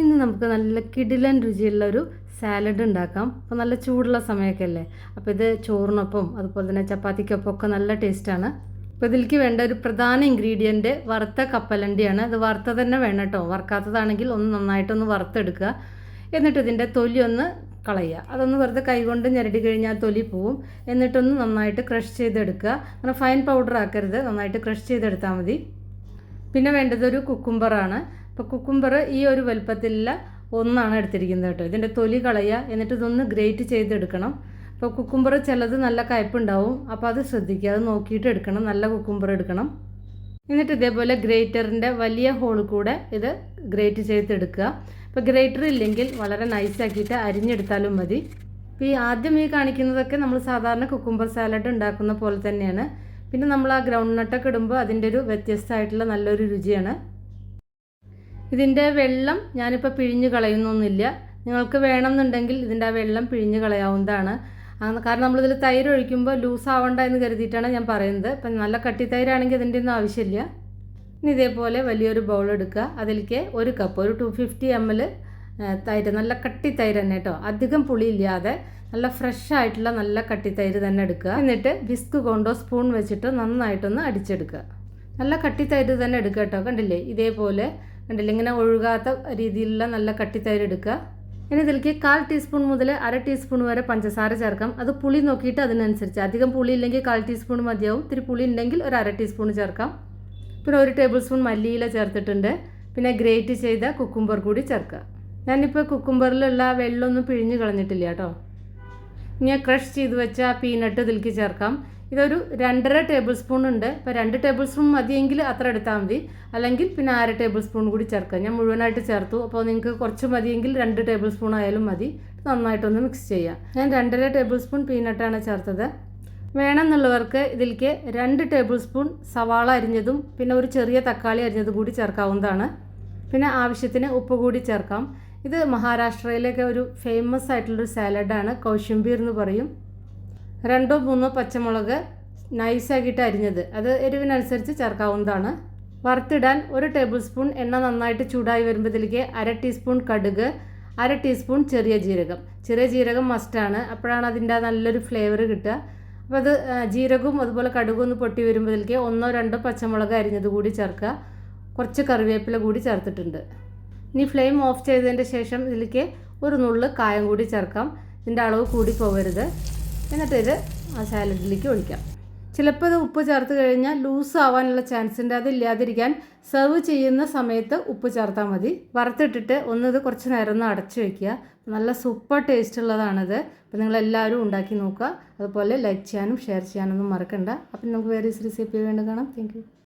ഇന്ന് നമുക്ക് നല്ല കിടിലൻ രുചിയുള്ള ഒരു സാലഡ് ഉണ്ടാക്കാം. അപ്പോൾ നല്ല ചൂടുള്ള സമയമൊക്കെ അല്ലേ? അപ്പോൾ ഇത് ചോറിനൊപ്പം അതുപോലെ തന്നെ ചപ്പാത്തിക്കൊപ്പം ഒക്കെ നല്ല ടേസ്റ്റാണ് അപ്പോൾ ഇതിലേക്ക് വേണ്ട ഒരു പ്രധാന ഇൻഗ്രീഡിയന്റ് വറുത്ത കപ്പലണ്ടിയാണ്. അത് വറുത്ത തന്നെ വേണം കേട്ടോ വറുക്കാത്തതാണെങ്കിൽ ഒന്ന് നന്നായിട്ടൊന്ന് വറുത്തെടുക്കുക. എന്നിട്ട് ഇതിന്റെ തൊലി ഒന്ന് കളയുക. അതൊന്ന് വെറുതെ കൈകൊണ്ട് ഞെരടി കഴിഞ്ഞാൽ തൊലി പോവും. എന്നിട്ടൊന്ന് നന്നായിട്ട് ക്രഷ് ചെയ്തെടുക്കുക. അങ്ങനെ ഫൈൻ പൗഡർ ആക്കരുത്. നന്നായിട്ട് ക്രഷ് ചെയ്തെടുത്താൽ മതി. പിന്നെ വേണ്ടത് ഒരു കുക്കുംബറാണ് അപ്പോൾ കുക്കുംബർ ഈ ഒരു വലുപ്പത്തിലുള്ള ഒന്നാണ് എടുത്തിരിക്കുന്നത് കേട്ടോ. ഇതിന്റെ തൊലി കളയുക എന്നിട്ട് ഇതൊന്ന് ഗ്രേറ്റ് ചെയ്തെടുക്കണം. അപ്പോൾ കുക്കുംബർ ചിലത് നല്ല കയ്പുണ്ടാവും അപ്പോൾ അത് ശ്രദ്ധിക്കുക. അത് നോക്കിയിട്ട് എടുക്കണം. നല്ല കുക്കുംബർ എടുക്കണം. എന്നിട്ട് ഇതേപോലെ ഗ്രേറ്ററിന്റെ വലിയ ഹോൾ കൂടെ ഇത് ഗ്രേറ്റ് ചെയ്തെടുക്കുക. ഇപ്പോൾ ഗ്രേറ്റർ ഇല്ലെങ്കിൽ വളരെ നൈസാക്കിയിട്ട് അരിഞ്ഞെടുത്താലും മതി. ഇപ്പോൾ ഈ ആദ്യം ഈ കാണിക്കുന്നതൊക്കെ നമ്മൾ സാധാരണ കുക്കുംബർ സാലഡ് ഉണ്ടാക്കുന്ന പോലെ തന്നെയാണ്. പിന്നെ നമ്മൾ ആ ഗ്രൗണ്ട് നട്ടൊക്കെ ഇടുമ്പോൾ അതിന്റെ ഒരു വ്യത്യസ്തമായിട്ടുള്ള നല്ലൊരു രുചിയാണ്. ഇതിന്റെ വെള്ളം ഞാനിപ്പോൾ പിഴിഞ്ഞ് കളയുന്നൊന്നുമില്ല. നിങ്ങൾക്ക് വേണമെന്നുണ്ടെങ്കിൽ ഇതിന്റെ ആ വെള്ളം പിഴിഞ്ഞ് കളയാവുന്നതാണ്. കാരണം നമ്മളിതിൽ തൈര് ഒഴിക്കുമ്പോൾ ലൂസ് ആവണ്ട എന്ന് കരുതിയിട്ടാണ് ഞാൻ പറയുന്നത്. അപ്പം നല്ല കട്ടി തൈരാണെങ്കിൽ അതിന്റെ ഒന്നും ആവശ്യമില്ല. ഇനി ഇതേപോലെ വലിയൊരു ബൗൾ എടുക്കുക. അതിലേക്ക് ഒരു കപ്പ് ഒരു ടു ഫിഫ്റ്റി എം എൽ തൈര് നല്ല കട്ടി തൈര് തന്നെ കേട്ടോ. അധികം പുളിയില്ലാതെ നല്ല ഫ്രഷ് ആയിട്ടുള്ള നല്ല കട്ടി തൈര് തന്നെ എടുക്കുക. എന്നിട്ട് വിസ്ക് കൊണ്ടോ സ്പൂൺ വെച്ചിട്ട് നന്നായിട്ടൊന്ന് അടിച്ചെടുക്കുക. നല്ല കട്ടി തൈര് തന്നെ എടുക്കുക കേട്ടോ. കണ്ടില്ലേ? ഇതേപോലെ കണ്ടില്ലേ? ഇങ്ങനെ ഒഴുകാത്ത രീതിയിലുള്ള നല്ല കട്ടിത്തൈര് എടുക്കുക ഇനി ഇതിലേക്ക് കാൽ ടീസ്പൂൺ മുതൽ അര ടീസ്പൂൺ വരെ പഞ്ചസാര ചേർക്കാം. അത് പുളി നോക്കിയിട്ട് അതിനനുസരിച്ച്. അധികം പുളി ഇല്ലെങ്കിൽ കാൽ ടീസ്പൂൺ മതിയാവും. ഇത്തിരി പുളി ഉണ്ടെങ്കിൽ ഒരു അര ടീസ്പൂൺ ചേർക്കാം. പിന്നെ ഒരു ടേബിൾ സ്പൂൺ മല്ലിയില ചേർത്തിട്ടുണ്ട്. പിന്നെ ഗ്രേറ്റ് ചെയ്ത കുക്കുംബർ കൂടി ചേർക്കുക. ഞാനിപ്പോൾ കുക്കുംബറിലുള്ള വെള്ളമൊന്നും പിഴിഞ്ഞ് കളഞ്ഞിട്ടില്ല കേട്ടോ. ഇനി ക്രഷ് ചെയ്ത് വെച്ച പീനട്ട് ഇതിലേക്ക് ചേർക്കാം. ഇതൊരു രണ്ടര ടേബിൾ സ്പൂൺ ഉണ്ട്. ഇപ്പോൾ രണ്ട് ടേബിൾ സ്പൂൺ മതിയെങ്കിൽ അത്ര എടുത്താൽ മതി. അല്ലെങ്കിൽ പിന്നെ അര ടേബിൾ സ്പൂൺ കൂടി ചേർക്കുക. ഞാൻ മുഴുവനായിട്ട് ചേർത്തു. അപ്പോൾ നിങ്ങൾക്ക് കുറച്ച് മതിയെങ്കിൽ രണ്ട് ടേബിൾ സ്പൂൺ ആയാലും മതി. നന്നായിട്ടൊന്ന് മിക്സ് ചെയ്യാം. ഞാൻ രണ്ടര ടേബിൾ സ്പൂൺ പീനട്ടാണ് ചേർത്തത്. വേണമെന്നുള്ളവർക്ക് ഇതിലേക്ക് രണ്ട് ടേബിൾ സ്പൂൺ സവാള അരിഞ്ഞതും പിന്നെ ഒരു ചെറിയ തക്കാളി അരിഞ്ഞതും കൂടി ചേർക്കാവുന്നതാണ്. പിന്നെ ആവശ്യത്തിന് ഉപ്പ് കൂടി ചേർക്കാം. ഇത് മഹാരാഷ്ട്രയിലൊക്കെ ഒരു ഫേമസ് ആയിട്ടുള്ളൊരു സാലഡാണ് കൗശംബീർ എന്ന് പറയും. രണ്ടോ മൂന്നോ പച്ചമുളക് നൈസാക്കിയിട്ട് അരിഞ്ഞത്. അത് എരിവിനനുസരിച്ച് ചേർക്കാവുന്നതാണ്. വറുത്തിടാൻ ഒരു ടേബിൾ സ്പൂൺ എണ്ണ നന്നായിട്ട് ചൂടായി വരുമ്പോഴത്തേക്ക് അര ടീസ്പൂൺ കടുക് അര ടീസ്പൂൺ ചെറിയ ജീരകം. ചെറിയ ജീരകം മസ്റ്റാണ് അപ്പോഴാണ് അതിന്റെ നല്ലൊരു ഫ്ലേവർ കിട്ടുക. അപ്പോൾ അത് ജീരകവും അതുപോലെ കടുകും ഒന്ന് പൊട്ടി വരുമ്പോഴത്തേക്ക് ഒന്നോ രണ്ടോ പച്ചമുളക് അരിഞ്ഞത് കൂടി ചേർക്കുക. കുറച്ച് കറിവേപ്പില കൂടി ചേർത്തിട്ടുണ്ട്. ഇനി ഫ്ലെയിം ഓഫ് ചെയ്തതിന്റെ ശേഷം ഇതിലേക്ക് ഒരു നുള്ള് കായം കൂടി ചേർക്കാം. ഇതിന്റെ അളവ് കൂടി പോകരുത്. എന്നിട്ട് ഇത് ആ സാലഡിലേക്ക് ഒഴിക്കാം. ചിലപ്പോൾ ഇത് ഉപ്പ് ചേർത്ത് കഴിഞ്ഞാൽ ലൂസ് ആവാനുള്ള ചാൻസ് ഉണ്ട്. അതില്ലാതിരിക്കാൻ സെർവ് ചെയ്യുന്ന സമയത്ത് ഉപ്പ് ചേർത്താൽ മതി. വറുത്തിട്ടിട്ട് ഒന്നത് കുറച്ച് നേരം ഒന്ന് അടച്ചു വയ്ക്കുക നല്ല സൂപ്പർ ടേസ്റ്റ് ഉള്ളതാണിത്. അപ്പോൾ നിങ്ങളെല്ലാവരും ഉണ്ടാക്കി നോക്കുക. അതുപോലെ ലൈക്ക് ചെയ്യാനും ഷെയർ ചെയ്യാനൊന്നും മറക്കണ്ട. അപ്പം നമുക്ക് വേറെ റെസിപ്പി വീണ്ടും കാണാം. താങ്ക്